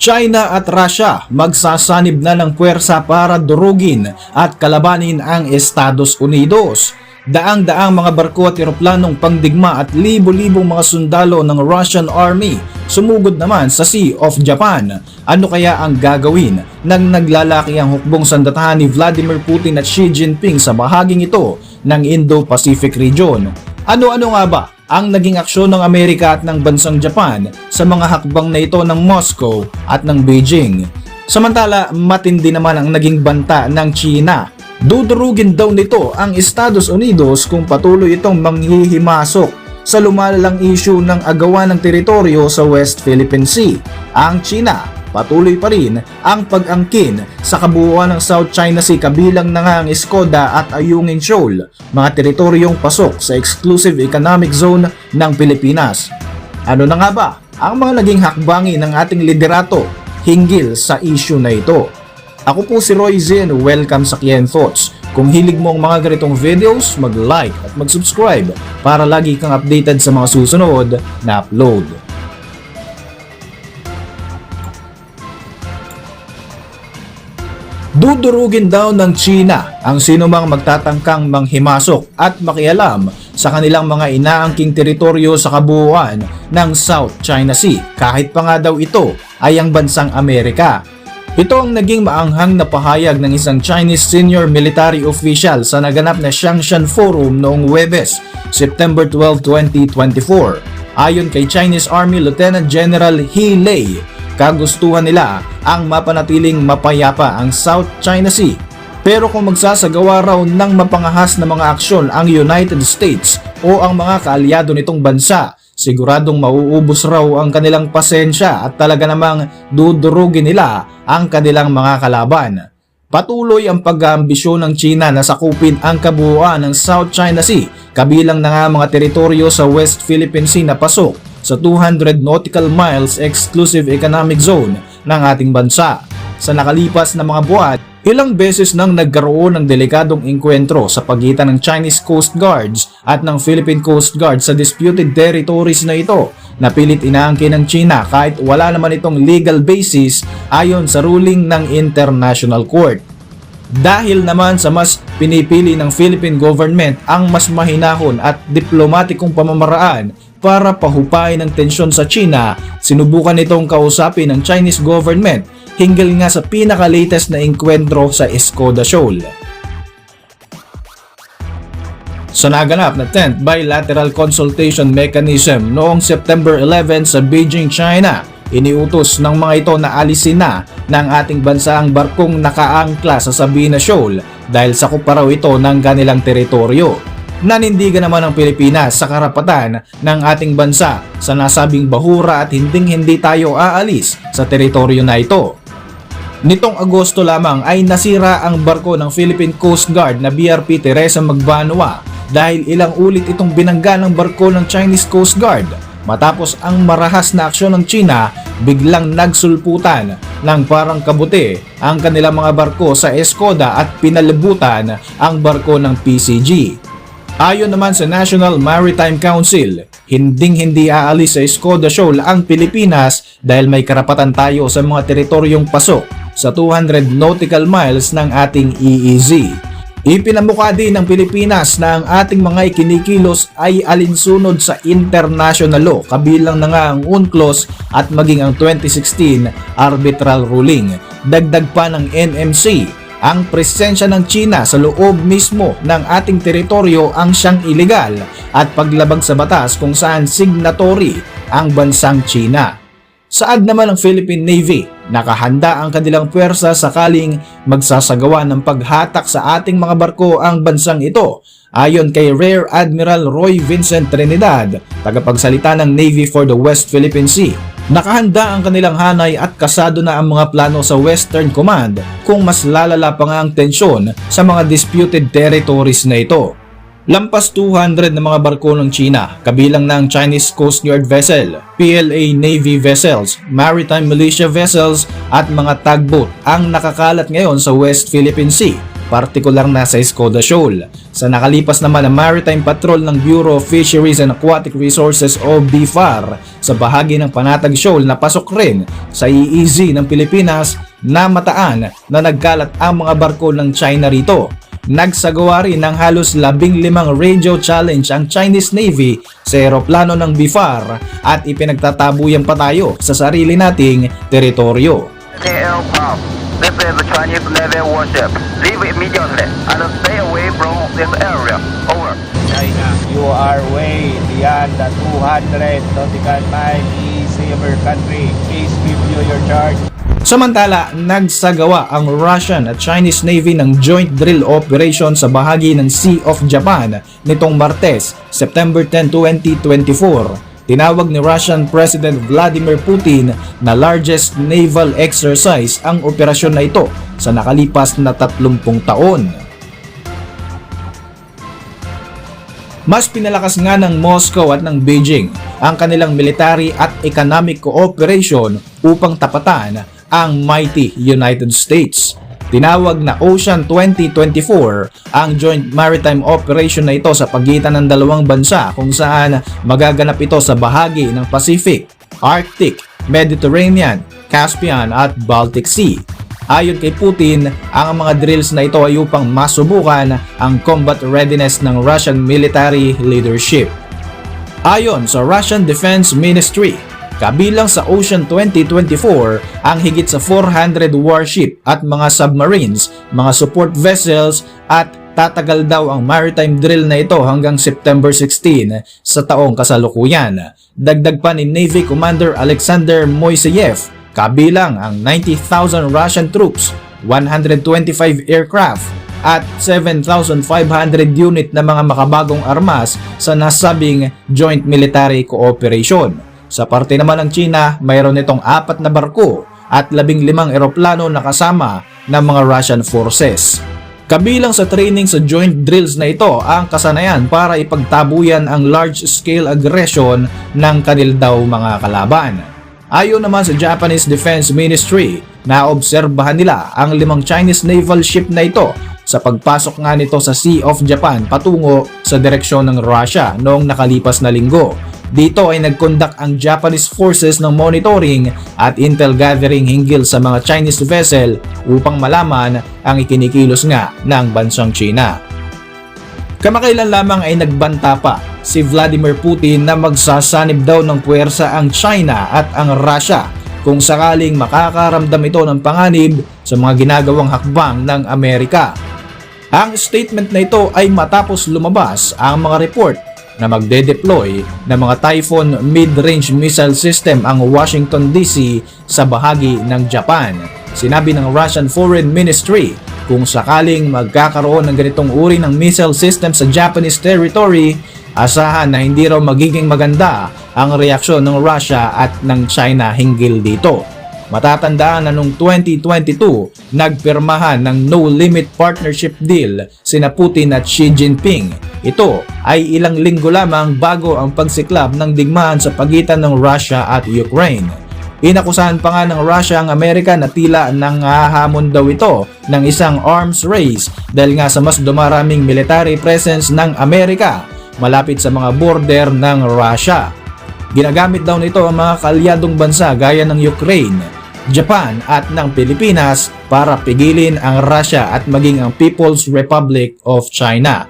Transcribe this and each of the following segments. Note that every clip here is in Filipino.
China at Russia magsasanib na ng puwersa para durugin at kalabanin ang Estados Unidos. Daang-daang mga barko at eroplanong pangdigma at libo-libong mga sundalo ng Russian Army sumugod naman sa Sea of Japan. Ano kaya ang gagawin ng naglalaki ang hukbong sandatahan ni Vladimir Putin at Xi Jinping sa bahaging ito ng Indo-Pacific region? Ano-ano nga ba ang naging aksyon ng Amerika at ng bansang Japan sa mga hakbang na ito ng Moscow at ng Beijing. Samantala, matindi naman ang naging banta ng China. Dudurugin daw nito ang Estados Unidos kung patuloy itong manghihimasok sa lumalalang issue ng agawan ng teritoryo sa West Philippine Sea. Ang China patuloy pa rin ang pag-angkin sa kabuuan ng South China Sea kabilang na nga ang Skoda at Ayungin Shoal, mga teritoryong pasok sa Exclusive Economic Zone ng Pilipinas. Ano na nga ba ang mga naging hakbangi ng ating liderato hinggil sa issue na ito? Ako po si Roy Zin, welcome sa Kien Thoughts. Kung hilig mo ang mga ganitong videos, mag-like at mag-subscribe para lagi kang updated sa mga susunod na upload. Dudurugin daw ng China ang sinumang magtatangkang manghimasok at makialam sa kanilang mga inaangking teritoryo sa kabuuan ng South China Sea kahit pa nga daw ito ay ang bansang Amerika. Ito ang naging maanghang na pahayag ng isang Chinese senior military official sa naganap na Xiangshan Forum noong Webes, September 12, 2024. Ayon kay Chinese Army Lieutenant General He Lei, kagustuhan nila ang mapanatiling mapayapa ang South China Sea. Pero kung magsasagawa raw ng mapangahas na mga aksyon ang United States o ang mga kaalyado nitong bansa, siguradong mauubos raw ang kanilang pasensya at talaga namang dudurugin nila ang kanilang mga kalaban. Patuloy ang pag-aambisyon ng China na sakupin ang kabuuan ng South China Sea, kabilang na nga mga teritoryo sa West Philippine Sea na pasok sa 200 nautical miles exclusive economic zone ng ating bansa. Sa nakalipas na mga buwan, ilang beses nang nagkaroon ng delikadong engkwentro sa pagitan ng Chinese Coast Guards at ng Philippine Coast Guard sa disputed territories na ito na pilit inaangkin ng China kahit wala naman itong legal basis ayon sa ruling ng International Court. Dahil naman sa mas pinipili ng Philippine government ang mas mahinahon at diplomatikong pamamaraan para pahupain ang tensyon sa China, sinubukan nitong kausapin ng Chinese government hinggil nga sa pinaka-latest na engkwentro sa Escoda Shoal. Sa naganap na 10th Bilateral Consultation Mechanism noong September 11 sa Beijing, China, iniutos ng mga ito na alisin na ng ating bansa ang barkong nakaangkla sa Sabina Shoal dahil sakop pa ito ng kanilang teritoryo. Nanindigan naman ang Pilipinas sa karapatan ng ating bansa sa nasabing bahura at hinding hindi tayo aalis sa teritoryo na ito. Nitong Agosto lamang ay nasira ang barko ng Philippine Coast Guard na BRP Teresa Magbanwa dahil ilang ulit itong binangga ng barko ng Chinese Coast Guard. Matapos ang marahas na aksyon ng China, biglang nagsulputan ng parang kabuti ang kanilang mga barko sa Escoda at pinalibutan ang barko ng PCG. Ayon naman sa National Maritime Council, hinding-hindi aalis sa Escoda Shoal ang Pilipinas dahil may karapatan tayo sa mga teritoryong pasok sa 200 nautical miles ng ating EEZ. Ipinamukha din ng Pilipinas na ang ating mga ikinikilos ay alinsunod sa international law kabilang na nga ang UNCLOS at maging ang 2016 arbitral ruling. Dagdag pa ng NMC ang presensya ng China sa loob mismo ng ating teritoryo ang siyang ilegal at paglabag sa batas kung saan signatory ang bansang China. Saad naman ng Philippine Navy, nakahanda ang kanilang puwersa sakaling magsasagawa ng paghatak sa ating mga barko ang bansang ito ayon kay Rear Admiral Roy Vincent Trinidad, tagapagsalita ng Navy for the West Philippine Sea. Nakahanda ang kanilang hanay at kasado na ang mga plano sa Western Command kung mas lalala pa nga ang tensyon sa mga disputed territories na ito. Lampas 200 na mga barko ng China, kabilang ng Chinese Coast Guard vessel, PLA Navy vessels, maritime militia vessels at mga tugboat ang nakakalat ngayon sa West Philippine Sea partikular na sa Skoda Shoal. Sa nakalipas naman ang Maritime Patrol ng Bureau of Fisheries and Aquatic Resources o BFAR sa bahagi ng Panatag Shoal na pasok rin sa EEZ ng Pilipinas na mataan na nagkalat ang mga barko ng China rito. Nagsagawa rin ng halos labing limang radio challenge ang Chinese Navy sa eroplano ng BFAR at ipinagtatabuyan pa tayo sa sarili nating teritoryo. aircraft. This is a Chinese Navy warship. Leave immediately and stay away from this area. Over. China. You are way beyond the 200 nautical mile easy of your country. Please review your chart. Samantala, nagsagawa ang Russian at Chinese Navy ng joint drill operation sa bahagi ng Sea of Japan nitong Martes, September 10, 2024. Tinawag ni Russian President Vladimir Putin na largest naval exercise ang operasyon na ito sa nakalipas na 30 taon. Mas pinalakas nga ng Moscow at ng Beijing ang kanilang military at economic cooperation upang tapatan ang mighty United States. Tinawag na Ocean 2024 ang joint maritime operation na ito sa pagitan ng dalawang bansa kung saan magaganap ito sa bahagi ng Pacific, Arctic, Mediterranean, Caspian at Baltic Sea. Ayon kay Putin, ang mga drills na ito ay upang masubukan ang combat readiness ng Russian military leadership. Ayon sa Russian Defense Ministry, kabilang sa Ocean 2024 ang higit sa 400 warship at mga submarines, mga support vessels at tatagal daw ang maritime drill na ito hanggang September 16 sa taong kasalukuyan. Dagdag pa ni Navy Commander Alexander Moiseyev, kabilang ang 90,000 Russian troops, 125 aircraft at 7,500 unit na mga makabagong armas sa nasabing joint military cooperation. Sa parte naman ng China, mayroon itong apat na barko at labing limang eroplano na kasama ng mga Russian forces. Kabilang sa training sa joint drills na ito ang kasanayan para ipagtabuyan ang large-scale aggression ng kanil daw mga kalaban. Ayon naman sa Japanese Defense Ministry, naobserbahan nila ang limang Chinese naval ship na ito sa pagpasok nga nito sa Sea of Japan patungo sa direksyon ng Russia noong nakalipas na linggo. Dito ay nagkondak ang Japanese forces ng monitoring at intel gathering hinggil sa mga Chinese vessel upang malaman ang ikinikilos nga ng bansang China. Kamakailan lamang ay nagbanta pa si Vladimir Putin na magsasanib daw ng puwersa ang China at ang Russia kung sakaling makakaramdam ito ng panganib sa mga ginagawang hakbang ng Amerika. Ang statement na ito ay matapos lumabas ang mga report na magde-deploy ng mga Typhoon mid-range missile system ang Washington DC sa bahagi ng Japan. Sinabi ng Russian Foreign Ministry kung sakaling magkakaroon ng ganitong uri ng missile system sa Japanese territory, asahan na hindi raw magiging maganda ang reaksyon ng Russia at ng China hinggil dito. Matatandaan na noong 2022, nagpirmahan ng No Limit Partnership Deal sina Putin at Xi Jinping. Ito ay ilang linggo lamang bago ang pagsiklab ng digmaan sa pagitan ng Russia at Ukraine. Inakusahan pa nga ng Russia ang Amerika na tila nangahamon daw ito ng isang arms race dahil nga sa mas dumaraming military presence ng Amerika malapit sa mga border ng Russia. Ginagamit daw nito ang mga kalyadong bansa gaya ng Ukraine, Japan at ng Pilipinas para pigilin ang Russia at maging ang People's Republic of China.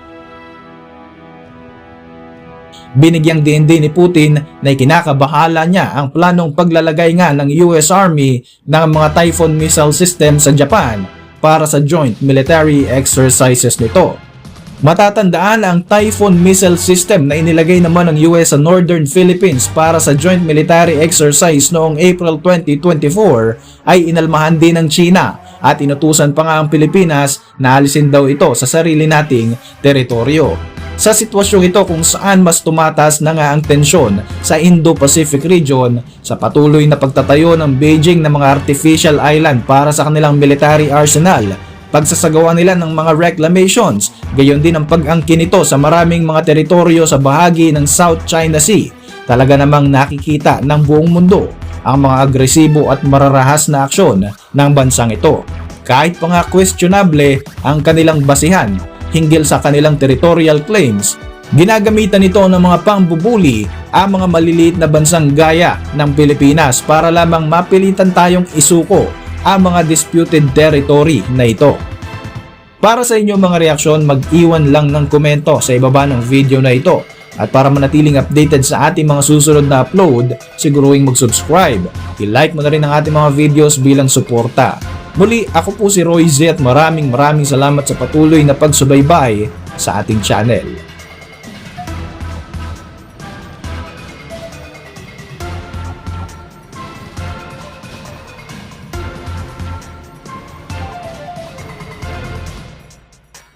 Binigyang din din ni Putin na ikinakabahala niya ang planong paglalagay nga ng US Army ng mga Typhoon missile system sa Japan para sa joint military exercises nito. Matatandaan ang Typhoon missile system na inilagay naman ng US sa Northern Philippines para sa joint military exercise noong April 2024 ay inalmahan din ng China at inutusan pa nga ang Pilipinas na alisin daw ito sa sarili nating teritoryo. Sa sitwasyong ito kung saan mas tumataas na nga ang tensyon sa Indo-Pacific region sa patuloy na pagtatayo ng Beijing ng mga artificial island para sa kanilang military arsenal pagsasagawa nila ng mga reclamations, gayon din ang pag-angkin nito sa maraming mga teritoryo sa bahagi ng South China Sea. Talaga namang nakikita ng buong mundo ang mga agresibo at mararahas na aksyon ng bansang ito. kahit pa nga questionable ang kanilang basihan hinggil sa kanilang territorial claims, ginagamitan ito ng mga pangbubuli ang mga maliliit na bansang gaya ng Pilipinas para lamang mapilitan tayong isuko ang mga disputed territory na ito. Para sa inyong mga reaksyon, mag-iwan lang ng komento sa ibaba ng video na ito. At para manatiling updated sa ating mga susunod na upload, siguruing mag-subscribe. I-like mo na rin ang ating mga videos bilang suporta. Muli, ako po si Roy Z at maraming maraming salamat sa patuloy na pagsubaybay sa ating channel.